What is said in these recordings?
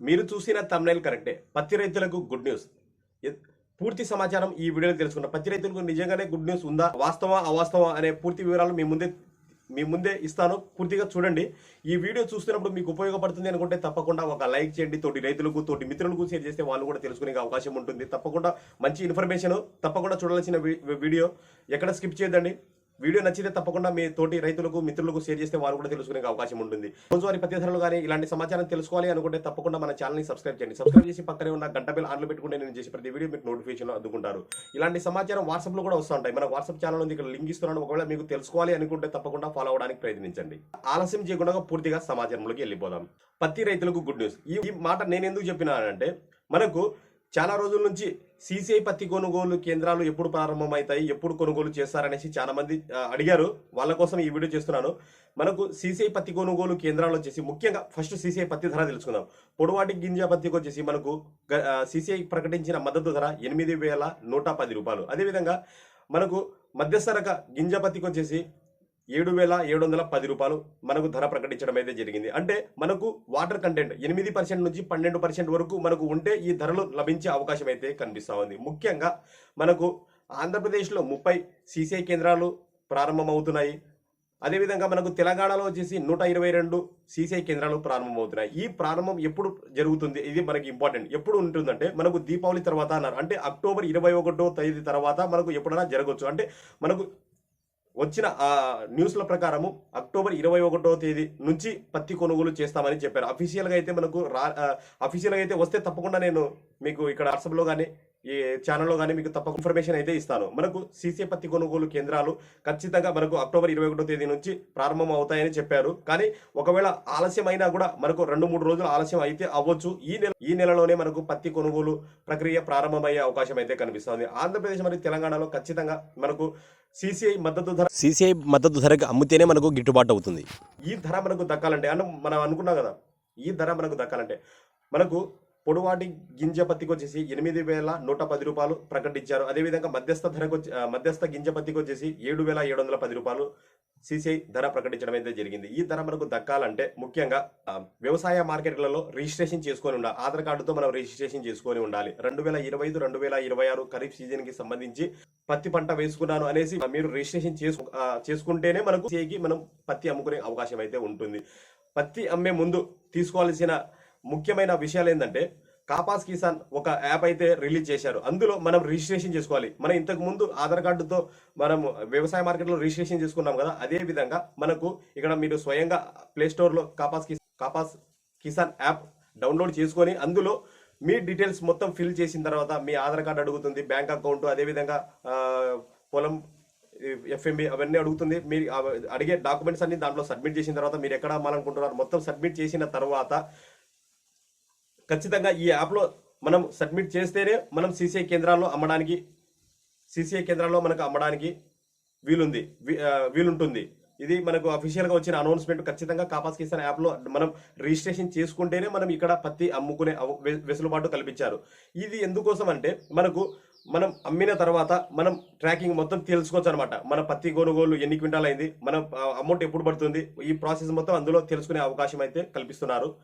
మీరు చూసిన తమ్నైల్ కరెక్టే పత్తి రైతులకు గుడ్ న్యూస్ పూర్తి సమాచారం ఈ వీడియోలో తెలుసుకున్నాం పత్తి రైతులకు నిజంగానే గుడ్ న్యూస్ ఉందా? వాస్తవా అవాస్తవా అనే పూర్తి వివరాలు మీ ముందే మీ ముందే ఇస్తాను. పూర్తిగా చూడండి. ఈ వీడియో చూస్తున్నప్పుడు మీకు ఉపయోగపడుతుంది అనుకుంటే తప్పకుండా ఒక లైక్ చేయండి. తోటి రైతులకు తోటి మిత్రులకు షేర్ చేస్తే వాళ్ళు కూడా తెలుసుకునే అవకాశం ఉంటుంది. తప్పకుండా మంచి ఇన్ఫర్మేషన్ తప్పకుండా చూడాల్సిన వీడియో ఎక్కడ స్కిప్ చేయదండి వీడియో నచ్చితే తప్పకుండా మీ తోటి రైతులకు మిత్రులకు షేర్ చేస్తే వారు కూడా తెలుసుకునే అవకాశం ఉంటుంది. రోజువారి ప్రతిధరలు ధరలు కానీ ఇలాంటి సమాచారం తెలుసుకోవాలి అనుకుంటే తప్పకుండా మన ఛానల్ని సబ్స్క్రైబ్ చేయండి. సబ్స్క్రైబ్ చేసి పక్కనే ఉన్న గంట బిల్ ఆన్లో పెట్టుకుంటే నేను చేసే ప్రతి వీడియో మీకు నోటిఫికేషన్ అందుకుంటారు. ఇలాంటి సమాచారం వాట్సాప్లో కూడా వస్తూ ఉంటాయి. మన వాట్సాప్ ఛానల్ ఉంది ఇక్కడ లింక్ ఇస్తున్నాను. ఒకవేళ మీకు తెలుసుకోవాలి అనుకుంటే తప్పకుండా ఫాలో అవడానికి ప్రయత్నించండి. ఆలస్యం చేయకుండా పూర్తిగా సమాచారంలోకి వెళ్ళిపోదాం. పత్తి రైతులకు గుడ్ న్యూస్. ఈ మాట నేను ఎందుకు చెప్పినానంటే మనకు చాలా రోజుల నుంచి సీసీఐ పత్తి కొనుగోలు కేంద్రాలు ఎప్పుడు ప్రారంభమవుతాయి ఎప్పుడు కొనుగోలు చేస్తారనేసి చాలా మంది అడిగారు. వాళ్ళ కోసం ఈ వీడియో చేస్తున్నాను. మనకు సీసీఐ పత్తి కొనుగోలు కేంద్రాలు వచ్చేసి ముఖ్యంగా ఫస్ట్ సీసీఐ పత్తి ధర తెలుసుకుందాం. పొడవాటి గింజ పత్తికి వచ్చేసి మనకు సీసీఐ ప్రకటించిన మద్దతు ధర ఎనిమిది వేల నూట పది రూపాయలు. అదేవిధంగా మనకు మధ్యస్థ రక గింజ పత్తికి వచ్చేసి ఏడు వేల ఏడు వందల పది రూపాయలు మనకు ధర ప్రకటించడం అయితే జరిగింది. అంటే మనకు వాటర్ కంటెంట్ ఎనిమిది పర్సెంట్ నుంచి పన్నెండు పర్సెంట్ వరకు మనకు ఉంటే ఈ ధరలు లభించే అవకాశం అయితే కనిపిస్తూ ఉంది. ముఖ్యంగా మనకు ఆంధ్రప్రదేశ్లో ముప్పై సీసీఐ కేంద్రాలు ప్రారంభమవుతున్నాయి. అదేవిధంగా మనకు తెలంగాణలో వచ్చేసి నూట ఇరవై రెండు సీసీఐ కేంద్రాలు ప్రారంభమవుతున్నాయి. ఈ ప్రారంభం ఎప్పుడు జరుగుతుంది? ఇది మనకి ఇంపార్టెంట్. ఎప్పుడు ఉంటుందంటే మనకు దీపావళి తర్వాత అన్నారు. అంటే అక్టోబర్ ఇరవై ఒకటో తేదీ తర్వాత మనకు ఎప్పుడైనా జరగవచ్చు అంటే మనకు వచ్చిన ఆ న్యూస్ల ప్రకారము అక్టోబర్ ఇరవై ఒకటో తేదీ నుంచి పత్తి కొనుగోలు చేస్తామని చెప్పారు. అఫీషియల్గా అయితే మనకు రా అఫీషియల్గా అయితే వస్తే తప్పకుండా నేను మీకు ఇక్కడ వాట్సాప్లో కానీ ఈ ఛానల్లో కానీ మీకు తప్పక ఇన్ఫర్మేషన్ అయితే ఇస్తాను. మనకు సీసీ పత్తి కొనుగోలు కేంద్రాలు ఖచ్చితంగా మనకు అక్టోబర్ ఇరవై ఒకటో తేదీ నుంచి ప్రారంభం అవుతాయని చెప్పారు. కానీ ఒకవేళ ఆలస్యం అయినా కూడా మనకు రెండు మూడు రోజులు ఆలస్యం అయితే అవ్వచ్చు. ఈ నెల ఈ నెలలోనే మనకు పత్తి కొనుగోలు ప్రక్రియ ప్రారంభమయ్యే అవకాశం అయితే కనిపిస్తుంది. ఆంధ్రప్రదేశ్ మరియు తెలంగాణలో ఖచ్చితంగా మనకు సీసీఐ మద్దతు ధర సీసీఐ మద్దతు ధరకు అమ్మితేనే మనకు గిట్టుబాటు అవుతుంది. ఈ ధర మనకు దక్కాలంటే అన్న మనం అనుకున్నాం కదా ఈ ధర మనకు దక్కాలంటే మనకు పొడవాటి గింజ పత్తికి వచ్చేసి ఎనిమిది వేల నూట పది రూపాయలు ప్రకటించారు. అదేవిధంగా మధ్యస్థ ధరకు మధ్యస్థ గింజ పత్తికి వచ్చేసి ఏడు వేల ఏడు వందల పది రూపాయలు సిసిఐ ధర ప్రకటించడం అయితే జరిగింది. ఈ ధర మనకు దక్కాలంటే ముఖ్యంగా వ్యవసాయ మార్కెట్లలో రిజిస్ట్రేషన్ చేసుకొని ఉండాలి. ఆధార్ కార్డుతో మనం రిజిస్ట్రేషన్ చేసుకొని ఉండాలి. రెండు వేల ఇరవై ఐదు రెండు వేల ఇరవై ఆరు ఖరీఫ్ సీజన్కి సంబంధించి పత్తి పంట వేసుకున్నాను అనేసి మీరు రిజిస్ట్రేషన్ చేసు చేసుకుంటేనే మనకు సిఐకి మనం పత్తి అమ్ముకునే అవకాశం అయితే ఉంటుంది. పత్తి అమ్మే ముందు తీసుకోవాల్సిన ముఖ్యమైన విషయాలు ఏంటంటే కాపాస్ కిసాన్ ఒక యాప్ అయితే రిలీజ్ చేశారు. అందులో మనం రిజిస్ట్రేషన్ చేసుకోవాలి. మనం ఇంతకు ముందు ఆధార్ కార్డుతో మనం వ్యవసాయ మార్కెట్లో రిజిస్ట్రేషన్ చేసుకున్నాం కదా అదే విధంగా మనకు ఇక్కడ మీరు స్వయంగా ప్లే స్టోర్లో కాపాస్ కిసాన్ కాపాస్ కిసాన్ యాప్ డౌన్లోడ్ చేసుకొని అందులో మీ డీటెయిల్స్ మొత్తం ఫిల్ చేసిన తర్వాత మీ ఆధార్ కార్డు అడుగుతుంది బ్యాంక్ అకౌంట్ అదేవిధంగా పొలం ఎఫ్ఎంబి అవన్నీ అడుగుతుంది. మీరు అడిగే డాక్యుమెంట్స్ అన్ని దాంట్లో సబ్మిట్ చేసిన తర్వాత మీరు ఎక్కడ అమ్మాలనుకుంటున్నారు మొత్తం సబ్మిట్ చేసిన తర్వాత ఖచ్చితంగా ఈ యాప్లో మనం సబ్మిట్ చేస్తేనే మనం సీసీఐ కేంద్రాల్లో అమ్మడానికి సీసీఐ కేంద్రాల్లో మనకు అమ్మడానికి వీలుంది వీ- వీలుంటుంది. ఇది మనకు అఫీషియల్గా వచ్చిన అనౌన్స్మెంట్ ఖచ్చితంగా కాపాస్ కిసాన్ యాప్లో మనం రిజిస్ట్రేషన్ చేసుకుంటేనే మనం ఇక్కడ పత్తి అమ్ముకునే అవ- వెసులుబాటు కల్పించారు. ఇది ఎందుకోసం అంటే మనకు మనం అమ్మిన తర్వాత మనం ట్రాకింగ్ మొత్తం తెలుసుకోవచ్చు అనమాట మన పత్తి కొనుగోలు ఎన్ని క్వింటాల్ అయింది మన అమౌంట్ ఎప్పుడు పడుతుంది ఈ ప్రాసెస్ మొత్తం అందులో తెలుసుకునే అవకాశం అయితే కల్పిస్తున్నారు.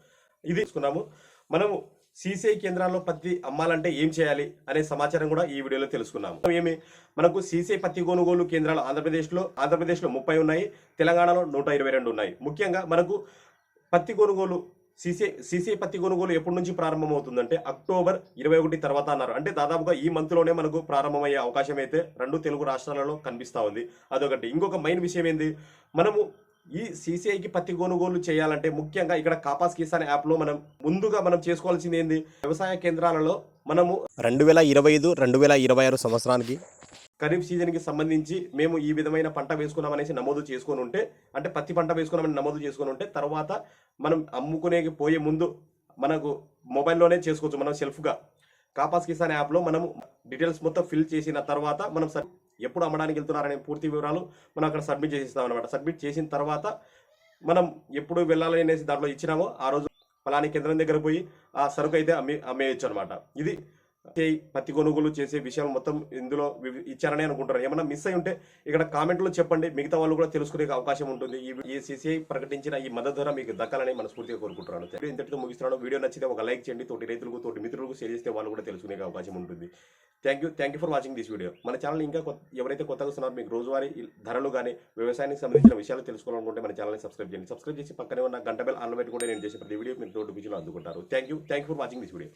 ఇది తీసుకున్నాము. మనము సీసీఐ కేంద్రాల్లో పత్తి అమ్మాలంటే ఏం చేయాలి అనే సమాచారం కూడా ఈ వీడియోలో తెలుసుకున్నాము. ఏమి? మనకు సీసీఐ పత్తి కొనుగోలు కేంద్రాలు ఆంధ్రప్రదేశ్లో ఆంధ్రప్రదేశ్లో ముప్పై ఉన్నాయి తెలంగాణలో నూట ఇరవై రెండు ఉన్నాయి. ముఖ్యంగా మనకు పత్తి కొనుగోలు సీసీ సీసీఐ పత్తి కొనుగోలు ఎప్పటి నుంచి ప్రారంభమవుతుందంటే అక్టోబర్ ఇరవై ఒకటి తర్వాత అన్నారు. అంటే దాదాపుగా ఈ మంత్లోనే మనకు ప్రారంభమయ్యే అవకాశం అయితే రెండు తెలుగు రాష్ట్రాలలో కనిపిస్తూ ఉంది. అదొకటి. ఇంకొక మెయిన్ విషయం ఏంది? మనము ఈ సీసీఐకి పత్తి కొనుగోలు చేయాలంటే ముఖ్యంగా ఇక్కడ కాపాస్ కిసాన్ యాప్లో మనం ముందుగా మనం చేసుకోవాల్సింది ఏంది? వ్యవసాయ కేంద్రాలలో మనము రెండు వేల ఇరవై ఐదు రెండు వేల ఇరవై ఆరు సంవత్సరానికి ఖరీఫ్ సీజన్కి సంబంధించి మేము ఈ విధమైన పంట వేసుకున్నాం అనేసి నమోదు చేసుకొని ఉంటే అంటే పత్తి పంట వేసుకున్నామని నమోదు చేసుకొని ఉంటే తర్వాత మనం అమ్ముకునే పోయే ముందు మనకు మొబైల్లోనే చేసుకోవచ్చు మనం సెల్ఫ్గా. కాపాస్ కిసాన్ యాప్లో మనము డీటెయిల్స్ మొత్తం ఫిల్ చేసిన తర్వాత మనం ఎప్పుడు అమ్మడానికి వెళ్తున్నారనే పూర్తి వివరాలు మనం అక్కడ సబ్మిట్ చేసిస్తాం అనమాట సబ్మిట్ చేసిన తర్వాత మనం ఎప్పుడు వెళ్ళాలి అనేసి దాంట్లో ఇచ్చినామో ఆ రోజు ఫలాని కేంద్రం దగ్గర పోయి ఆ సరుకు అయితే అమ్మి అమ్మేయచ్చు అనమాట ఇది పత్తి కొనుగోలు చేసే విషయాలు మొత్తం ఇందులో ఇచ్చారని అనుకుంటారు. ఏమైనా మిస్ అయి ఉంటే ఇక్కడ కామెంట్లో చెప్పండి. మిగతా వాళ్ళు కూడా తెలుసుకునే అవకాశం ఉంటుంది. ఈ సిసిఐ ప్రకటించిన ఈ మద్దతు ధర మీకు దక్కాలని మనస్ఫూర్తిగా కోరుకుంటున్నాను. ఇంతటితో ముగిస్తున్నాను. వీడియో నచ్చితే ఒక లైక్ చేయండి. తోటి రైతులకు తోటి మిత్రులకు షేర్ చేస్తే వాళ్ళు కూడా తెలుసుకునే అవకాశం ఉంటుంది. Thank you. Thank you for watching this video. మన ఛానల్ ఇంకా ఎవరైతే కొత్తగా వస్తున్నారో మీకు రోజువారీ ధరలు కానీ వ్యవసాయానికి సంబంధించిన విషయాలు తెలుసుకోవాలనుకుంటే మన ఛానల్ని సబ్స్క్రైబ్ చేయండి. సబ్స్క్రైబ్ చేసి పక్కనే ఉన్న గంట బెల్ ఆన్లో పెట్టుకుంటే నేను చేసే ప్రతి వీడియో మీరు నోటిఫికేషన్ అందుకుంటారు. Thank you. Thank you for watching this video.